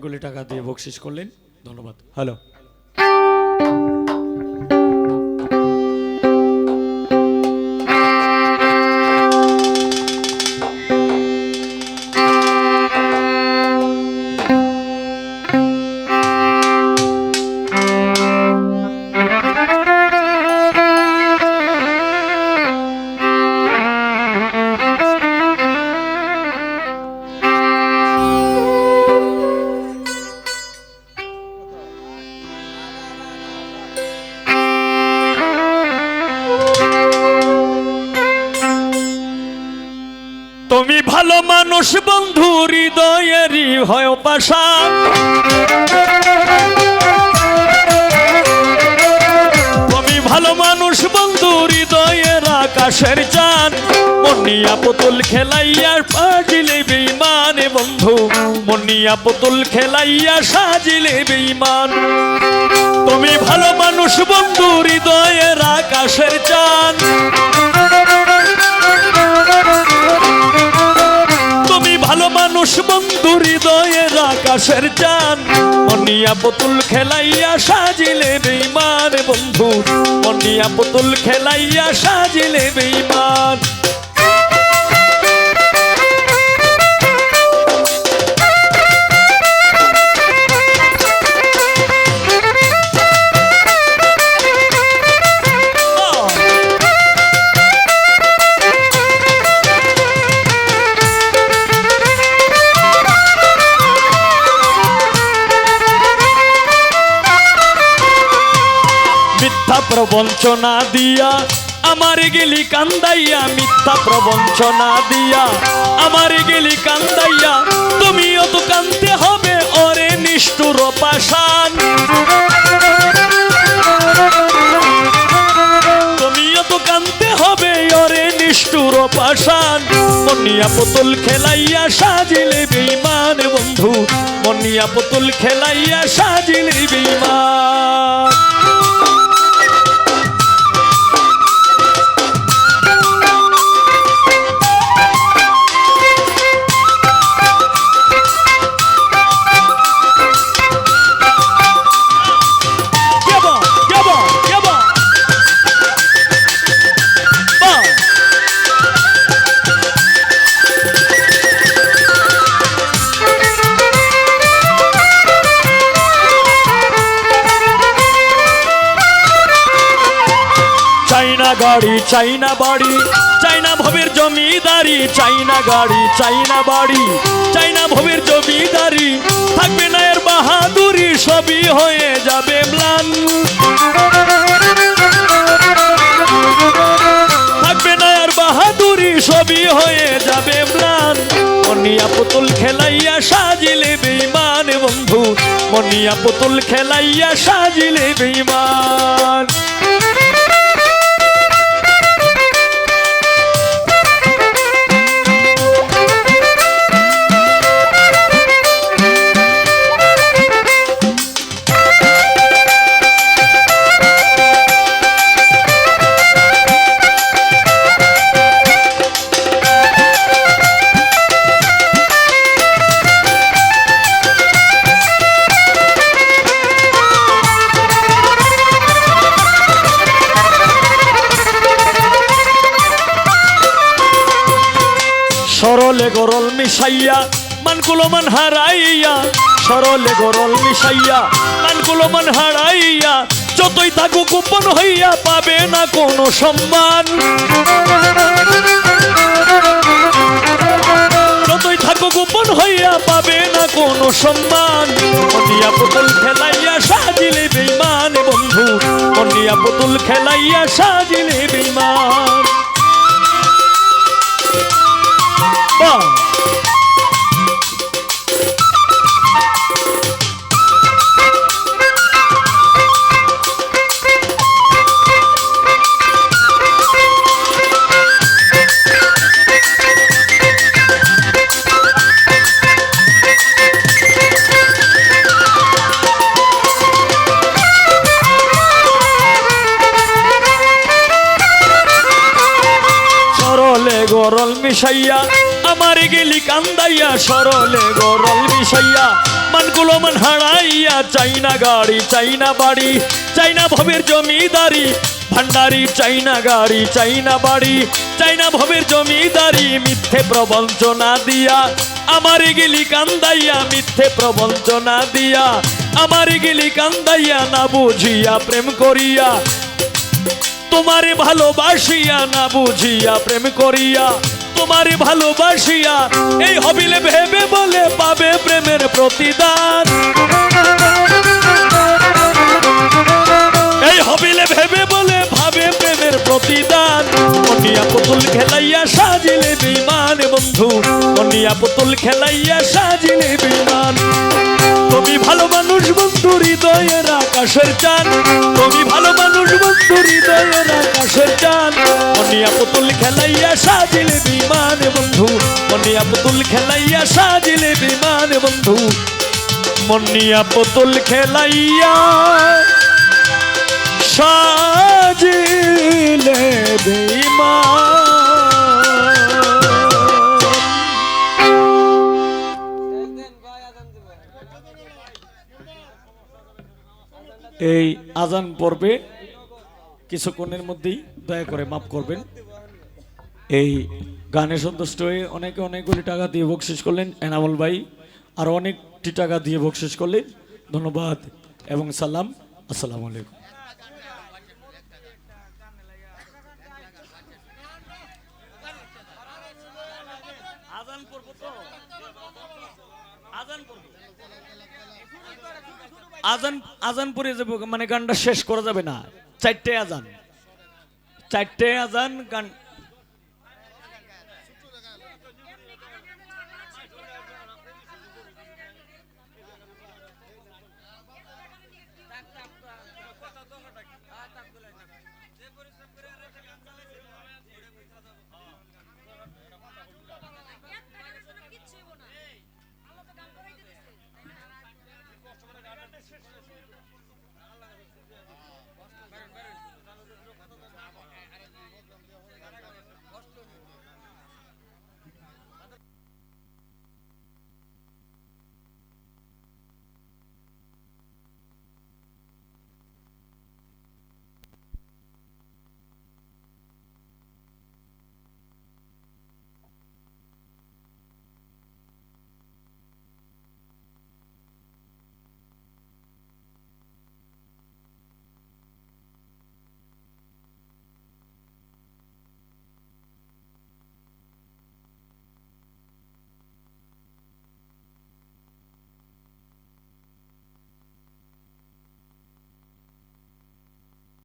অনেকগুলি টাকা দিয়ে বকশিস করলেন। ধন্যবাদ। হ্যালো মানুষ বন্ধু হৃদয়েরই হয় পাশা। তুমি ভালো মানুষ বন্ধু হৃদয়ের আকাশের চান মনিয়া পুতুল খেলাইয়া সাজিলে বেইমানে বন্ধু। মনিয়া পুতুল খেলাইয়া সাজিলে বেইমান তুমি ভালো মানুষ বন্ধু হৃদয়ের আকাশের চান মানুষ বন্ধু হৃদয়ের আকাশের চান মনিয়া পুতুল খেলাইয়া সাজিলে বেইমান বন্ধু। মনিয়া পুতুল খেলাইয়া সাজিলে বেইমান মিথ্যা প্রবঞ্চনা দিয়া, আমার গেলি কান্দাইয়া, মিথ্যা প্রবঞ্চনা দিয়া, আমার গেলি কান্দাইয়া, তুমিও তো কান্দতে হবে ওরে নিষ্ঠুর পাশান তুমিও তো কান্দতে হবে ওরে নিষ্ঠুর পাশান মনিয়া পুতুল খেলাইয়া সাজিলে বেইমান বন্ধু, মনিয়া পুতুল খেলাইয়া সাজিলে বেইমান চাইনা গাড়ি, চাইনা বাড়ি। চাইনা ভবের জমিদারি, চাইনা গাড়ি, চাইনা বাড়ি। চাইনা ভবের জমিদারি, থাকবে না এর বাহাদুরি, সবই হয়ে যাবে ম্লান। থাকবে না আর বাহাদুরি, সবই হয়ে যাবে ম্লান। মনিয়া পুতুল খেলাইয়া সাজিলে বেইমান বন্ধু। মনিয়া পুতুল খেলাইয়া সাজিলে বেইমান সরলে গরল মিশাইয়া মানকুলো মান হারাইয়া, সরলে গরল মিশাইয়া মানকুলো মান হারাইয়া, যতই থাকুক গোপন হইয়া পাবে না কোনো সম্মান। যতই থাকো গোপন হইয়া পাবে না কোনো সম্মান। মনিয়া পুতুল খেলাইয়া সাজিলে বেইমান বন্ধু। মনিয়া পুতুল খেলাইয়া সাজিলে বেইমান গরল মিশাইয়া আমার গেলি কান্দাইয়া, সরলে গরল মিশাইয়া মান কুলো মান হারাইয়া, চাইনা গাড়ি, চাইনা বাড়ি, চাইনা ভবের জমিদারি। ভান্ডারি চাইনা গাড়ি, চাইনা বাড়ি, চাইনা ভবের জমিদারি, মিথ্যে প্রবঞ্চনা দিয়া। আমার গেলি কান্দাইয়া, মিথ্যে প্রবঞ্চনা দিয়া। আমার গেলি কান্দাইয়া, না বুঝিয়া প্রেম করিয়া। তোমারে ভালোবাসিয়া, না বুঝিয়া প্রেম করিয়া। তোমারে ভালোবাসিয়া, এই হবিলে ভেবে বলে পাবে প্রেমের প্রতিদান। এই হবিলে ভেবে বলে ভাবে প্রেমের প্রতিদান। অনিয়া পুতুল খেলাইয়া সাজিলে বিমান, বন্ধু অনিয়া পুতুল খেলাইয়া সাজিলে বিমান। তুমি ভালো মানুষ, বন্ধু, হৃদয়ের আকাশের চান তুমি ভালো মানুষ বন্ধু পুতুল খেলাইয়া সাজিলে বিমান বন্ধু অনিয়া পুতুল খেলাইয়া সাজিলে বিমান বন্ধু মনিয়া পুতুল খেলাইয়া সাজিলে এই আজান পর্বে কিছুক্ষণের মধ্যেই দয়া করে মাফ করবেন। এই গানে সন্তুষ্ট হয়ে অনেকে অনেকগুলি টাকা দিয়ে বকশিস করলেন। এনামুল ভাই আর অনেকটি টাকা দিয়ে বকশিস করলেন। ধন্যবাদ এবং সালাম। আসসালামু আলাইকুম। তো? আজান আজান যাব মানে গানটা শেষ করা যাবে না। চারটে আজান। চারটে আজান গান